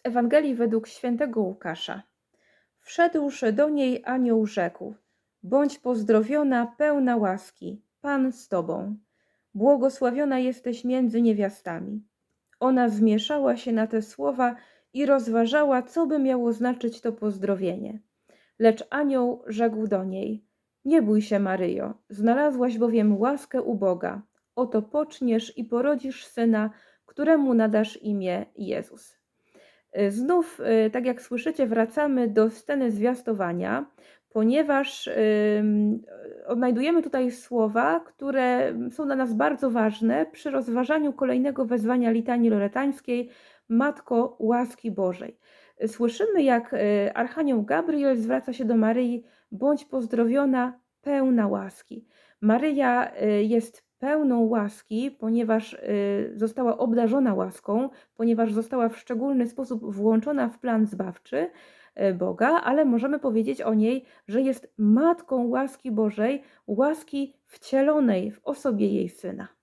Z Ewangelii według świętego Łukasza. Wszedłszy do niej anioł rzekł: Bądź pozdrowiona, pełna łaski, Pan z tobą. Błogosławiona jesteś między niewiastami. Ona zmieszała się na te słowa i rozważała, co by miało znaczyć to pozdrowienie. Lecz anioł rzekł do niej: Nie bój się, Maryjo, znalazłaś bowiem łaskę u Boga. Oto poczniesz i porodzisz syna, któremu nadasz imię Jezus. Y, Znów, y, tak jak słyszycie, wracamy do sceny zwiastowania, ponieważ odnajdujemy tutaj słowa, które są dla nas bardzo ważne przy rozważaniu kolejnego wezwania litanii loretańskiej Matko łaski Bożej. Słyszymy, jak y, Archanioł Gabriel zwraca się do Maryi: bądź pozdrowiona, pełna łaski. Maryja jest pełną łaski, ponieważ y, została obdarzona łaską, ponieważ została w szczególny sposób włączona w plan zbawczy y, Boga, ale możemy powiedzieć o niej, że jest matką łaski Bożej, łaski wcielonej w osobie jej syna.